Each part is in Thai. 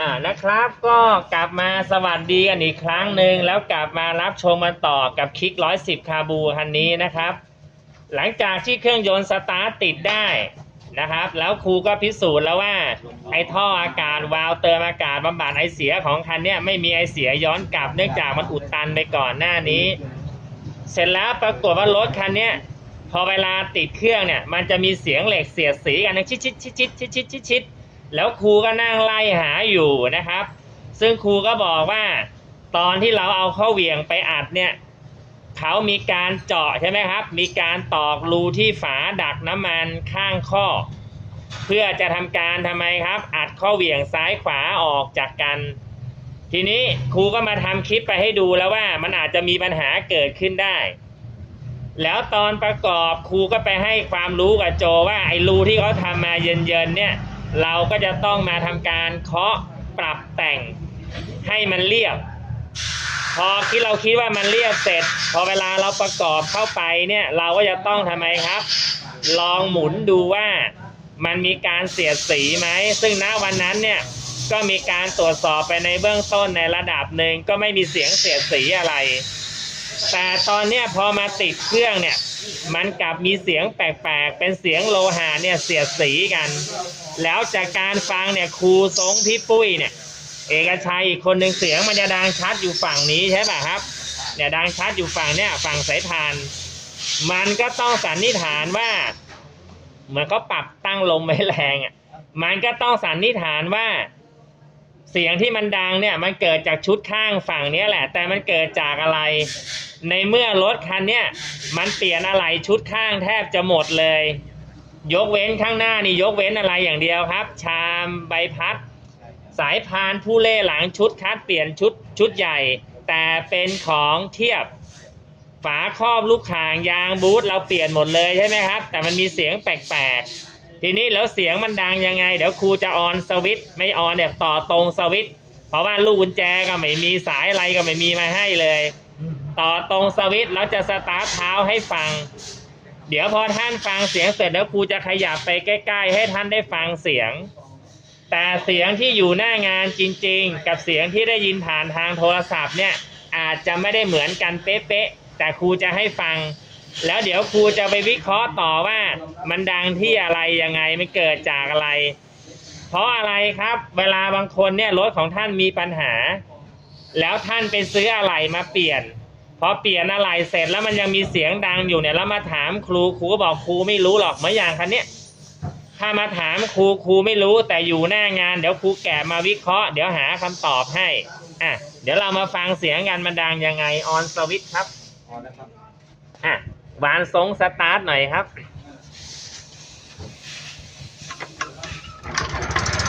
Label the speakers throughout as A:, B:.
A: อ่านะครับก็กลับมาสวัสดีกันอีกครั้งหนึ่งแล้วกลับมารับชมกันต่อกับคลิกร้อยสิบคาบูคันนี้นะครับ หลังจากที่เครื่องยนต์สตาร์ทติดได้นะครับ แล้วครูก็พิสูจน์แล้วว่า ไอท่ออากาศวาล์วเติมอากาศบำบัดไอเสียของคันเนี้ยไม่มีไอเสียย้อนกลับเนื่องจากมันอุดตันไปก่อนหน้านี้ เสร็จแล้วปรากฏว่ารถคันเนี้ยพอเวลาติดเครื่องเนี่ยมันจะมีเสียงเหล็กเสียดสีกันนะชิดชิดชิดชิดชิดชิดชิดชิด แล้วครูก็นั่งไล่หาอยู่นะครับ ซึ่งครูก็บอกว่า ตอนที่เราเอาเข้าเหวี่ยงไปอัดเนี่ยเขามีการเจาะใช่ไหมครับ มีการตอกรูที่ฝาดักน้ำมันข้างข้อ เพื่อจะทำการทำไมครับ อัดข้อเหวี่ยงซ้ายขวาออกจากกัน ทีนี้ครูก็มาทำคลิปไปให้ดูแล้วว่ามันอาจจะมีปัญหาเกิดขึ้นได้ แล้วตอนประกอบครูก็ไปให้ความรู้กับโจว่าไอ้รูที่เขาทำมาเย็นๆเนี่ย เราก็จะต้องมาทำการเคาะปรับแต่งให้มันเรียบ พอที่เราคิดว่ามันเรียบเสร็จ พอเวลาเราประกอบเข้าไปเนี่ยเราก็จะต้องทำไมครับ ลองหมุนดูว่ามันมีการเสียดสีไหม ซึ่งณวันนั้นเนี่ยก็มีการตรวจสอบไปในเบื้องต้นในระดับหนึ่งก็ไม่มีเสียงเสียดสีอะไร แต่ตอนเนี้ยพอมาติดเครื่องเนี่ย มันกลับมีเสียงแปลกๆ เป็นเสียงโลหะเนี่ยเสียดสีกัน แล้วจากการฟังเนี่ยครูทรงพี่ปุ้ยเนี่ย เอกชัยอีกคนหนึ่งเสียงมันจะดังชัดอยู่ฝั่งนี้ใช่ป่ะครับ เนี่ยดังชัดอยู่ฝั่งเนี่ยฝั่งสายทาน มันก็ต้องสันนิษฐานว่าเหมือนเขาปรับตั้งลมไม่แรงอะ มันก็ต้องสันนิษฐานว่า เสียงที่มันดังเนี่ยมันเกิดจากชุดข้างฝั่งเนี้ยแหละ แต่มันเกิดจากอะไร ในเมื่อรถคันเนี้ยมันเปลี่ยนอะไรชุดข้างแทบจะหมดเลย ยกเว้นข้างหน้านี่ยกเว้นอะไรอย่างเดียวครับ ชามใบพัด สายพานผู้เล่หลังชุดคัดเปลี่ยนชุดชุดใหญ่ แต่เป็นของเทียบ ฝาครอบลูกข่างยางบูทเราเปลี่ยนหมดเลยใช่ไหมครับ แต่มันมีเสียงแปลกๆ ทีนี้แล้วเสียงมันดังยังไง เดี๋ยวครูจะออนสวิตไม่ออนเนี่ยต่อตรงสวิตเพราะว่าลูกกุญแจก็ไม่มีสายอะไรก็ไม่มีมาให้เลย ต่อตรงสวิตแล้วจะสตาร์ทเท้าให้ฟัง เดี๋ยวพอท่านฟังเสียงเสร็จแล้วครูจะขยับไปใกล้ ๆ ให้ท่านได้ฟังเสียง แต่เสียงที่อยู่หน้างานจริง ๆ กับเสียงที่ได้ยินผ่านทางโทรศัพท์เนี่ยอาจจะไม่ได้เหมือนกันเป๊ะๆแต่ครูจะให้ฟัง แล้วเดี๋ยวครูจะไปวิเคราะห์ต่อว่า มันดังที่อะไรยังไงมันเกิดจากอะไร เพราะอะไรครับ เวลาบางคนเนี่ยรถของท่านมีปัญหา แล้วท่านไปซื้ออะไรมาเปลี่ยนพอเปลี่ยนอะไรเสร็จแล้วมันยังมีเสียงดังอยู่เนี่ยแล้วมาถามครูครูก็บอกครูไม่รู้หรอกเหมือนอย่างคันเนี้ยถ้ามาถามครูครูไม่รู้แต่อยู่หน้างาน เดี๋ยวครูแกะมาวิเคราะห์เดี๋ยวหาคำตอบให้อะเดี๋ยวเรามาฟังเสียงกันมันดังยังไงออนสวิตครับ
B: พอแล้วครับ
A: อะ วานทรงสตาร์ทหน่อยครับ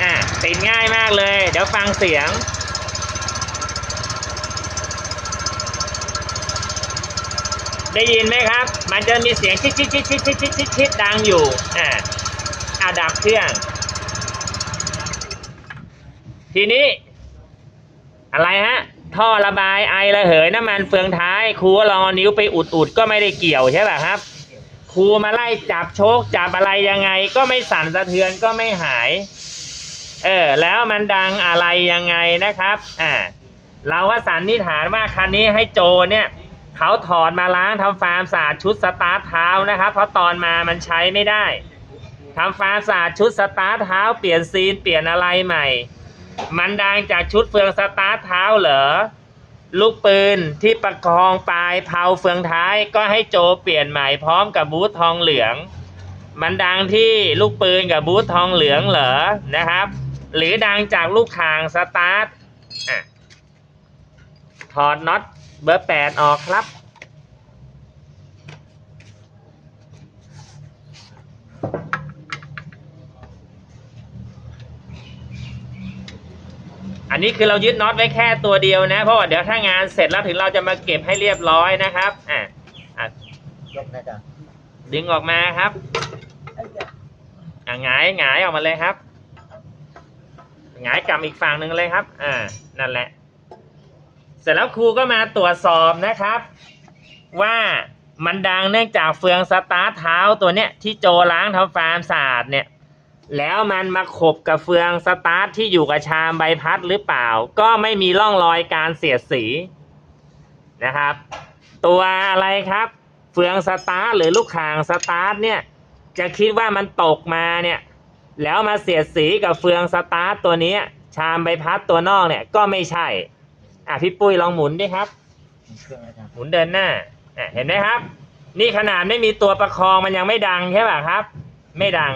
A: อะติดง่ายมากเลย เดี๋ยวฟังเสียง ได้ยินไหมครับ มันจะมีเสียงชิดชิดชิดชิดชิดชิดชิดชิดดังอยู่อ่าอาดับเครื่อง ทีนี้ อะไรฮะ ท่อระบายไอระเหยน้ำมันเฟืองท้ายครูลองนิ้วไปอุดอุดๆก็ไม่ได้เกี่ยวใช่ป่ะครับ ครูมาไล่จับโชคจับอะไรยังไง ก็ไม่สั่นสะเทือนก็ไม่หาย เออ แล้วมันดังอะไรยังไงนะครับ อ่า เราก็สันนิษฐานว่าคันนี้ให้โจเนี่ยเขาถอดมาล้างทำฟาร์มสะอาดชุดสตาร์ทเท้านะครับ เพราะตอนมามันใช้ไม่ได้ทำฟาร์มสะอาดชุดสตาร์ทเท้าเปลี่ยนซีนเปลี่ยนอะไรใหม่ มันดังจากชุดเฟืองสตาร์ทเท้าเหรอ ลูกปืนที่ประคองปลายเผาเฟืองท้ายก็ให้โจเปลี่ยนใหม่พร้อมกับบูททองเหลือง มันดังที่ลูกปืนกับบูททองเหลืองเหรอนะครับ หรือดังจากลูกคางสตาร์ทถอดน็อตเบอร์แปดออกครับ นนี้คือเรายึดน็อตไว้แค่ตัวเดียวนะ เพราะว่าเดี๋ยวถ้างานเสร็จแล้วถึงเราจะมาเก็บให้เรียบร้อยนะครับอะอะ
B: ยกนะจ๊ะ
A: ดึงออกมาครับอะหงายหงายออกมาเลยครับหงายกลับอีกฝั่งหนึ่งเลยครับ อ่า นั่นแหละ เสร็จแล้วครูก็มาตรวจสอบนะครับ ว่ามันดังเนื่องจากเฟืองสตาร์ทเท้าตัวเนี้ยที่โจล้างทำฟาร์มสะอาดเนี่ย แล้วมันมาขบกับเฟืองสตาร์ทที่อยู่กับชามใบพัดหรือเปล่า ก็ไม่มีร่องรอยการเสียดสีนะครับ ตัวอะไรครับ เฟืองสตาร์ทหรือลูกข่างสตาร์ทเนี่ยจะคิดว่ามันตกมาเนี่ยแล้วมาเสียดสีกับเฟืองสตาร์ทตัวนี้ชามใบพัดตัวนอกเนี่ยก็ไม่ใช่อะพี่ปุ้ยลองหมุนดิครับ หมุนเดินหน้าเห็นไหมครับ นี่ขนาดไม่มีตัวประคองมันยังไม่ดังใช่ป่ะครับ ไม่ดัง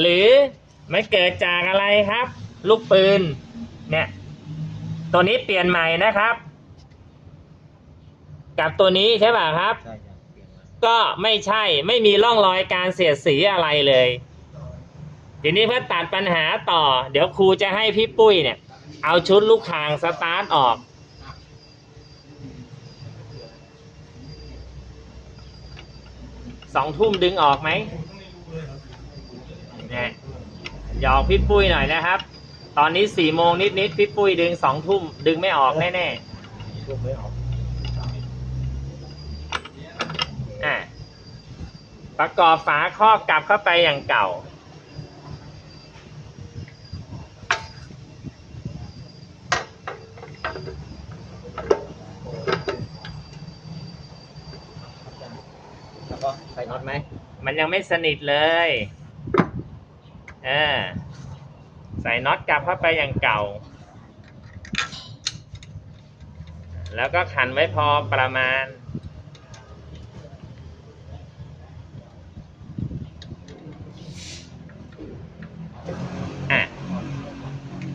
A: หรือมันเกิดจากอะไรครับ ลูกปืนเนี่ยตัวนี้เปลี่ยนใหม่นะครับ กับตัวนี้ใช่ป่ะครับ
B: ใช่ครับเปลี่ยนมา
A: ก็ไม่ใช่ไม่มีร่องรอยการเสียดสีอะไรเลยทีนี้เพื่อตัดปัญหาต่อ เดี๋ยวครูจะให้พี่ปุ้ยเนี่ย เอาชุดลูกคางสตาร์ทออก สองทุ่มดึงออกไหมเนี่ยหยอกพี่ปุ้ยหน่อยนะครับ ตอนนี้สี่โมงนิดๆพี่ปุ้ยดึงสองทุ่มดึงไม่ออกแน่
B: ลูกไม่ออก
A: ๆอะประกอบฝาครอบกลับเข้าไปอย่างเก่า
B: แล้วก็ใส่น็อตไหม
A: มันยังไม่สนิทเลยเอใส่น็อตกลับเข้าไปอย่างเก่า แล้วก็ขันไว้พอประมาณอะ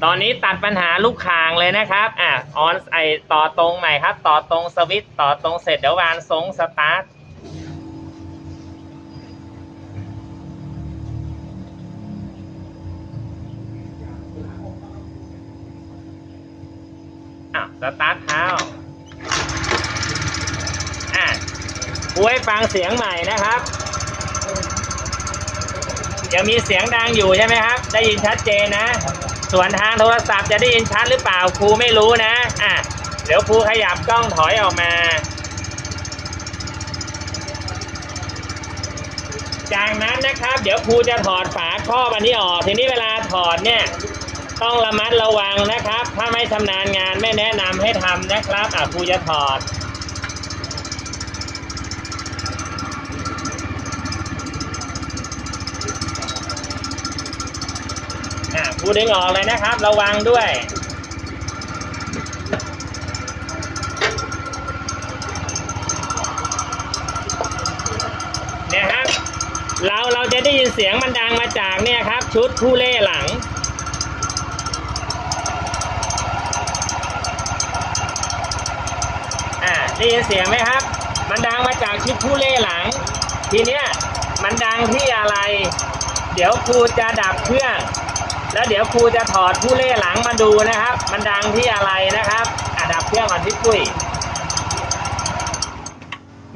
A: ตอนนี้ตัดปัญหาลูกคางเลยนะครับ อะออนไอต่อตรงใหม่ครับ ต่อตรงสวิตต่อตรงเสร็จเดี๋ยววานทรงสตาร์ท สตาร์ทเท้าอะกูให้ฟังเสียงใหม่นะครับยังมีเสียงดังอยู่ใช่ไหมครับ ได้ยินชัดเจนนะ ส่วนทางโทรศัพท์จะได้ยินชัดหรือเปล่าครูไม่รู้นะ อะ เดี๋ยวครูขยับกล้องถอยออกมา จากนั้นนะครับ เดี๋ยวครูจะถอดฝาครอบอันนี้ออก ทีนี้เวลาถอดเนี่ย ต้องระมัดระวังนะครับ ถ้าไม่ชำนาญงานไม่แนะนำให้ทำนะครับอะครูจะถอดอะครูดึงออกเลยนะครับ ระวังด้วยเนี่ยครับเราเราจะได้ยินเสียงมันดังมาจากเนี่ยครับ ชุดผู้เล่หลัง อ่า ได้ยินเสียงไหมครับ มันดังมาจากชุดผู้เล่หลัง ทีเนี้ยมันดังที่อะไร เดี๋ยวครูจะดับเครื่อง แล้วเดี๋ยวครูจะถอดผู้เล่หลังมาดูนะครับ มันดังที่อะไรนะครับอะดับเครื่องก่อนพี่ปุ้ย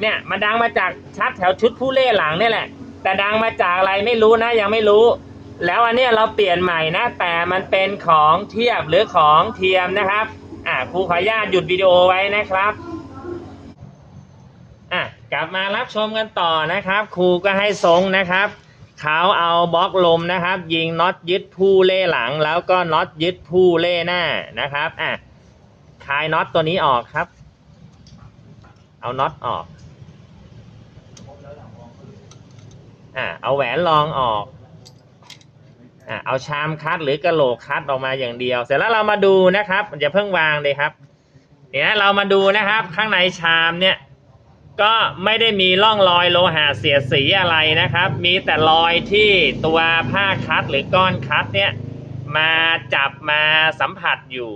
A: เนี่ยมันดังมาจากชัดแถวชุดผู้เล่หลังนี่แหละ แต่ดังมาจากอะไรไม่รู้นะยังไม่รู้ แล้วอันเนี้ยเราเปลี่ยนใหม่นะ แต่มันเป็นของเทียบหรือของเทียมนะครับอ่าครูขออนุญาตหยุดวิดีโอไว้นะครับ กลับมารับชมกันต่อนะครับ ครูก็ให้ทรงนะครับเขาเอาบล็อกลมนะครับ ยิงน็อตยึดผู้เล่หลัง แล้วก็น็อตยึดผู้เล่หน้านะครับอะคลายน็อตตัวนี้ออกครับ เอาน็อตออกอ่าเอาแหวนรองออกอ่าเอาชามคัดหรือกระโหลกคัดออกมาอย่างเดียว เสร็จแล้วเรามาดูนะครับอย่าเพิ่งวางเลยครับ เนี่ยเรามาดูนะครับ ข้างในชามเนี่ย ก็ไม่ได้มีร่องรอยโลหะเสียดสีอะไรนะครับ มีแต่รอยที่ตัวผ้าคัดหรือก้อนคัดเนี่ยมาจับมาสัมผัสอยู่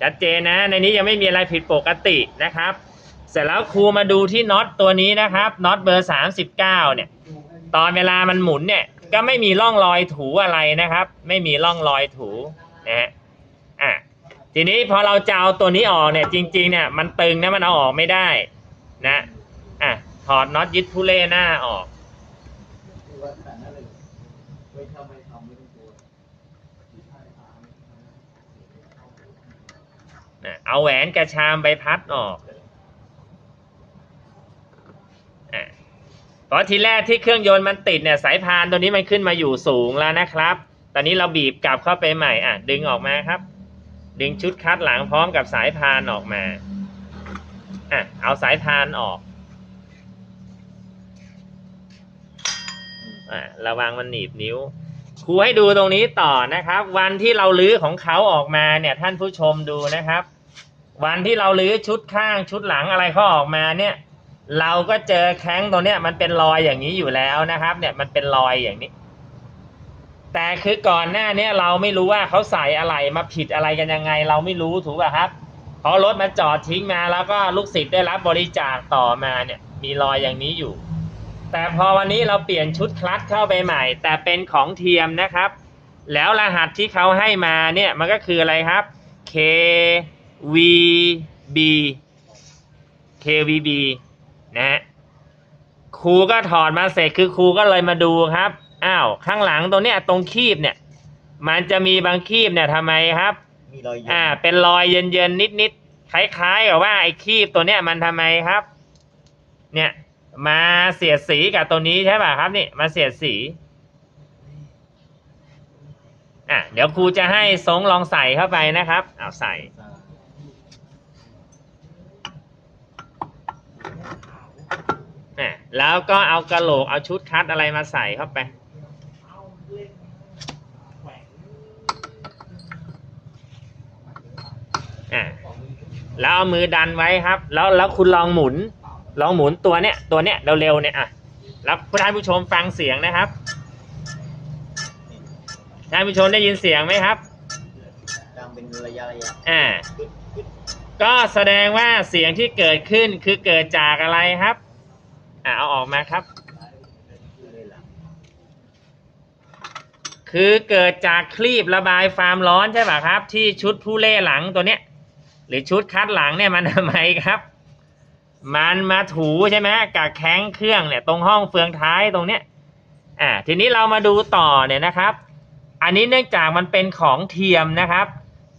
A: ชัดเจนนะในนี้ยังไม่มีอะไรผิดปกตินะครับ เสร็จแล้วครูมาดูที่น็อตตัวนี้นะครับน็อตเบอร์ 39 เนี่ย ตอนเวลามันหมุนเนี่ย ก็ไม่มีร่องรอยถูอะไรนะครับ ไม่มีร่องรอยถูนะฮะอะทีนี้พอเราจะเอาตัวนี้ออกเนี่ยจริงๆเนี่ยมันตึงนะมันเอาออกไม่ได้ นะอะถอดน็อตยึดผู้เล่หน้าออกนะเอาแหวนกระชามใบพัดออกอะเพราะทีแรกที่เครื่องยนต์มันติดเนี่ยสายพานตัวนี้มันขึ้นมาอยู่สูงแล้วนะครับ ตอนนี้เราบีบกลับเข้าไปใหม่อะดึงออกมาครับ ดึงชุดคัดหลังพร้อมกับสายพานออกมา อะเอาสายพานออกอะระวังมันหนีบนิ้วครูให้ดูตรงนี้ต่อนะครับ วันที่เราลื้อของเขาออกมาเนี่ย ท่านผู้ชมดูนะครับ วันที่เราลื้อชุดข้างชุดหลังอะไรเขาออกมาเนี่ย เราก็เจอแข้งตรงเนี้ยมันเป็นรอยอย่างนี้อยู่แล้วนะครับ เนี่ยมันเป็นรอยอย่างนี้ แต่คือก่อนหน้าเนี้ยเราไม่รู้ว่าเขาใส่อะไรมาผิดอะไรกันยังไง เราไม่รู้ถูกป่ะครับ เพราะรถมันจอดทิ้งมาแล้วก็ลูกศิษย์ได้รับบริจาคต่อมาเนี่ย มีรอยอย่างนี้อยู่ แต่พอวันนี้เราเปลี่ยนชุดคลัตช์เข้าไปใหม่ แต่เป็นของเทียมนะครับ แล้วรหัสที่เขาให้มาเนี่ยมันก็คืออะไรครับ KVB KVB นะฮะครูก็ถอดมาเสร็จคือครูก็เลยมาดูครับ อ้าว ข้างหลังตรงเนี้ยตรงคีบเนี่ย มันจะมีบางคีบเนี่ยทำไมครับ
B: มีรอย
A: อ่า เป็นรอยเย็นๆนิดๆคล้ายๆกับว่าไอ้คีบตัวเนี้ยมันทำไมครับ เนี่ย มาเสียดสีกับตัวนี้ใช่ป่ะครับนี่มาเสียดสีอะเดี๋ยวครูจะให้ทรงลองใส่เข้าไปนะครับเอาใส่อะแล้วก็เอากระโหลกเอาชุดคัดอะไรมาใส่เข้าไป อะแล้วเอามือดันไว้ครับ แล้วแล้วคุณลองหมุน ลองหมุนตัวเนี้ยตัวเนี้ยเร็วๆเนี่ยอะแล้วผู้ท่านผู้ชมฟังเสียงนะครับท่านผู้ชมได้ยินเสียงไหมครับ
B: ดังเป็นระยะระยะ
A: อ่าก็แสดงว่าเสียงที่เกิดขึ้นคือเกิดจากอะไรครับอ่าเอาออกมาครับ
B: เลยหลัง
A: คือเกิดจากคลีบระบายความร้อนใช่ป่ะครับ ที่ชุดผู้เล่หลังตัวเนี้ย หรือชุดคัดหลังเนี่ยมันทำไมครับ มันมาถูใช่ไหมกับแข้งเครื่องเนี่ยตรงห้องเฟืองท้ายตรงเนี้ยอ่าทีนี้เรามาดูต่อเนี่ยนะครับ อันนี้เนื่องจากมันเป็นของเทียมนะครับ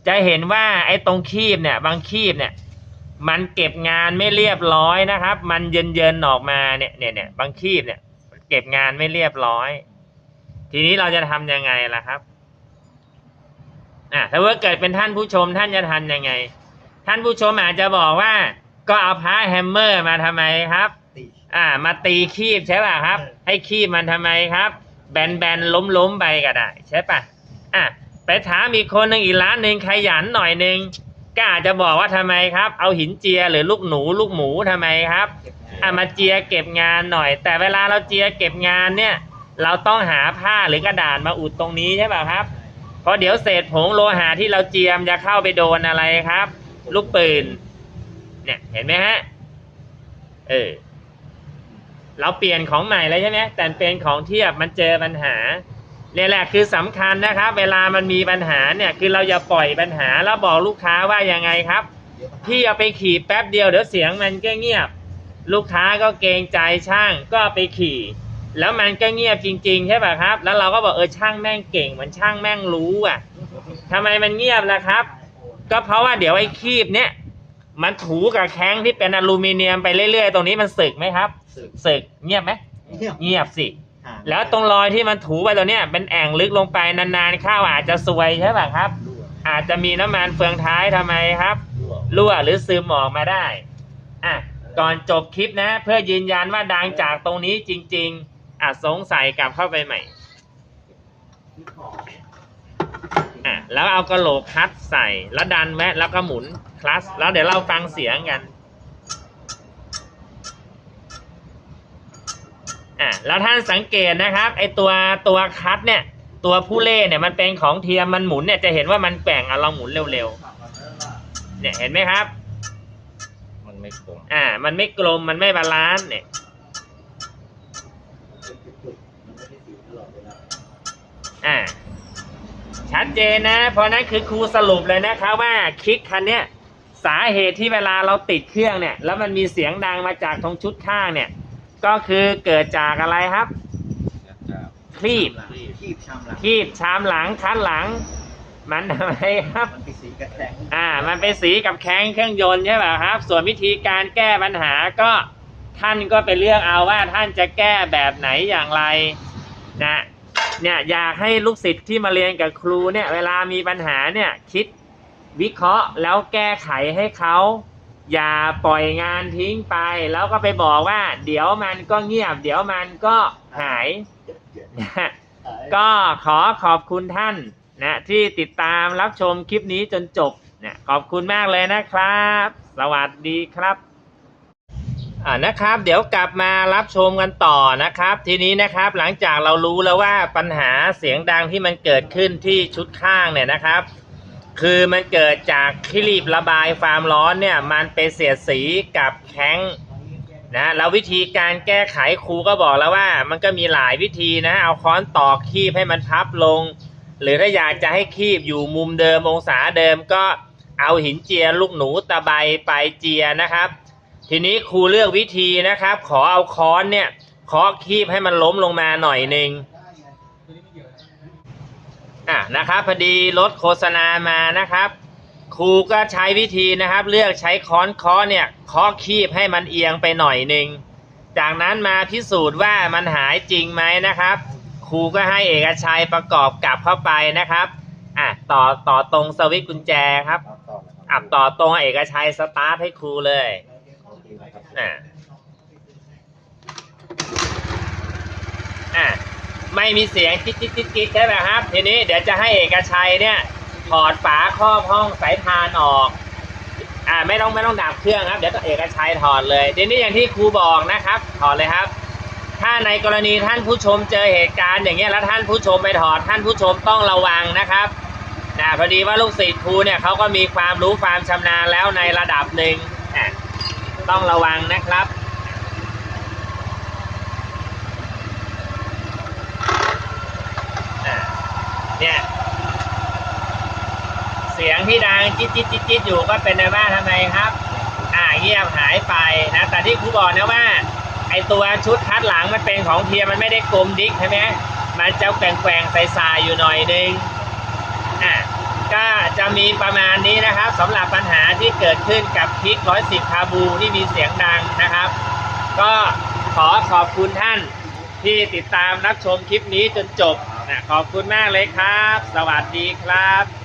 A: จะเห็นว่าไอ้ตรงคีบเนี่ยบางคีบเนี่ยมันเก็บงานไม่เรียบร้อยนะครับ มันเยินเยินๆออกมาเนี่ยเนี่ยเนี่ยบางคีบเนี่ยเก็บงานไม่เรียบร้อย ทีนี้เราจะทำยังไงล่ะครับอะถ้าว่าเกิดเป็นท่านผู้ชมท่านจะทำยังไง ท่านผู้ชมอาจจะบอกว่า ก็เอาพระแฮมเมอร์มาทำไมครับ
B: ตี
A: อ่า มาตีคีบใช่ป่ะครับให้คีบมันทำไมครับ แบนแบนล้มล้มๆไปก็ได้ใช่ป่ะอะไปถามอีกคนหนึ่งอีกร้านหนึ่งขยันหน่อยหนึ่งก็อาจจะบอกว่าทำไมครับ เอาหินเจียหรือลูกหนูลูกหมูทำไมครับ
B: เก็บงาน
A: อะมาเจียเก็บงานหน่อย แต่เวลาเราเจียเก็บงานเนี่ย เราต้องหาผ้าหรือกระดาษมาอุดตรงนี้ใช่ป่ะครับ เพราะเดี๋ยวเศษผงโลหะที่เราเจียมจะเข้าไปโดนอะไรครับ ลูกปืน เนี่ยเห็นไหมฮะ เออ เราเปลี่ยนของใหม่แล้วใช่ไหมแต่เป็นของเทียบมันเจอปัญหาเนี่ยแหละคือสำคัญนะครับ เวลามันมีปัญหาเนี่ย คือเราอย่าปล่อยปัญหาแล้วบอกลูกค้าว่ายังไงครับ พี่เอาไปขี่แป๊บเดียวเดี๋ยวเสียงมันก็เงียบ ลูกค้าก็เกรงใจช่างก็ไปขี่ แล้วมันก็เงียบจริง ๆ ใช่ป่ะครับ แล้วเราก็บอกเออช่างแม่งเก่งเหมือนช่างแม่งรู้อะทำไมมันเงียบล่ะครับ ก็เพราะว่าเดี๋ยวไอ้คีบเนี่ยมันถูกับแข้งที่เป็นอลูมิเนียมไปเรื่อยๆ ตรงนี้มันสึกไหมครับ
B: สึก
A: สึกเงียบไหม
B: เงียบ
A: เงียบสิ
B: ห่าง
A: แล้วตรงรอยที่มันถูไปตัวเนี้ยเป็นแอ่งลึกลงไปนานๆเข้าอาจจะซวยใช่ป่ะครับ
B: รั่ว
A: อาจจะมีน้ำมันเฟืองท้ายทำไมครับ
B: รั่ว
A: รั่วหรือซึมออกมาได้อะก่อนจบคลิปนะ เพื่อยืนยันว่าดังจากตรงนี้จริง ๆอะสงสัยกลับเข้าไปใหม่ อะแล้วเอากระโหลกคลัตช์ใส่แล้วดันแวะแล้วก็หมุนคลัตช์แล้วเดี๋ยวเราฟังเสียงกันอะแล้วท่านสังเกตนะครับไอตัวตัวคลัตช์เนี่ย ตัวผู้เล่เนี่ยมันเป็นของเทียมมันหมุนเนี่ยจะเห็นว่ามันแกว่งอะลองหมุนเร็วๆเนี่ยเห็นไหมครับ
B: มันไม่คง
A: อ่า มันไม่กลมมันไม่บาลานซ์เนี่ยอ่า ชัดเจนนะ เพราะนั้นคือครูสรุปเลยนะครับว่าคลิกคันเนี้ยสาเหตุที่เวลาเราติดเครื่องเนี่ย แล้วมันมีเสียงดังมาจากตรงชุดข้างเนี่ย ก็คือเกิดจากอะไรครับคลีบ
B: คีบชามหลัง
A: คลีบชามหลังคันหลัง มันทำไมครับ
B: มันไปสีกระแทง
A: อ่า มันไปสีกับแข้งเครื่องยนต์ใช่ป่ะครับ ส่วนวิธีการแก้ปัญหาก็ท่านก็ไปเลือกเอาว่าท่านจะแก้แบบไหนอย่างไรนะ เนี่ยอยากให้ลูกศิษย์ที่มาเรียนกับครูเนี่ยเวลามีปัญหาเนี่ยคิดวิเคราะห์แล้วแก้ไขให้เขาอย่าปล่อยงานทิ้งไป แล้วก็ไปบอกว่า เดี๋ยวมันก็เงียบ เดี๋ยวมันก็หาย ก็ขอขอบคุณท่านนะที่ติดตามรับชมคลิปนี้จนจบนะขอบคุณมากเลยนะครับ สวัสดีครับ อ่านะครับ เดี๋ยวกลับมารับชมกันต่อนะครับ ทีนี้นะครับหลังจากเรารู้แล้วว่าปัญหาเสียงดังที่มันเกิดขึ้นที่ชุดข้างเนี่ยนะครับ คือมันเกิดจากคลิประบายความร้อนเนี่ย มันไปเสียดสีกับแข้งนะแล้ววิธีการแก้ไขครูก็บอกแล้วว่า มันก็มีหลายวิธีนะ เอาค้อนตอกคีบให้มันพับลง หรือถ้าอยากจะให้คีบอยู่มุมเดิมองศาเดิมก็เอาหินเจียลูกหนูตะไบไปเจียนะครับ ทีนี้ครูเลือกวิธีนะครับ ขอเอาค้อนเนี่ยเคาะคีบให้มันล้มลงมาหน่อยหนึ่งอะนะครับพอดีรถโฆษณามานะครับ ครูก็ใช้วิธีนะครับ เลือกใช้ค้อนเคาะเนี่ยเคาะคีบให้มันเอียงไปหน่อยหนึ่งจากนั้นมาพิสูจน์ว่ามันหายจริงไหมนะครับ ครูก็ให้เอกชัยประกอบกลับเข้าไปนะครับอะต่อต่อตรงสวิตช์กุญแจครับอับต่อตรงเอกชัยสตาร์ทให้ครูเลย อะอะไม่มีเสียงจิ๊ดจิ๊ดจิ๊ดจิ๊ดใช่ไหมครับ ทีนี้เดี๋ยวจะให้เอกชัยเนี่ยถอดฝาครอบห้องสายพานออก อ่าไม่ต้องไม่ต้องดับเครื่องครับเดี๋ยวเอกชัยถอดเลยทีนี้อย่างที่ครูบอกนะครับ ถอดเลยครับ ถ้าในกรณีท่านผู้ชมเจอเหตุการณ์อย่างเงี้ยแล้วท่านผู้ชมไปถอดท่านผู้ชมต้องระวังนะครับนะพอดีว่าลูกศิษย์ครูเนี่ยเขาก็มีความรู้ความชำนาญแล้วในระดับหนึ่งอะ ต้องระวังนะครับเนี่ยเสียงที่ดังจิ๊ดจิ๊ดจิ๊ดจิ๊ดอยู่ก็เป็นในว่าทำไมครับ อ่าเงียบหายไปนะ แต่ที่ครูบอกนะว่า ไอตัวชุดคัดหลังมันเป็นของเทียมมันไม่ได้กลมดิ๊กใช่ไหมมันจะแกว่งแกว่งใสๆอยู่หน่อยนึง ก็จะมีประมาณนี้นะครับสำหรับปัญหาที่เกิดขึ้นกับคลิก 110 คาบูที่มีเสียงดังนะครับ ก็ขอขอบคุณท่านที่ติดตามรับชมคลิปนี้จนจบนะขอบคุณมากเลยครับ สวัสดีครับ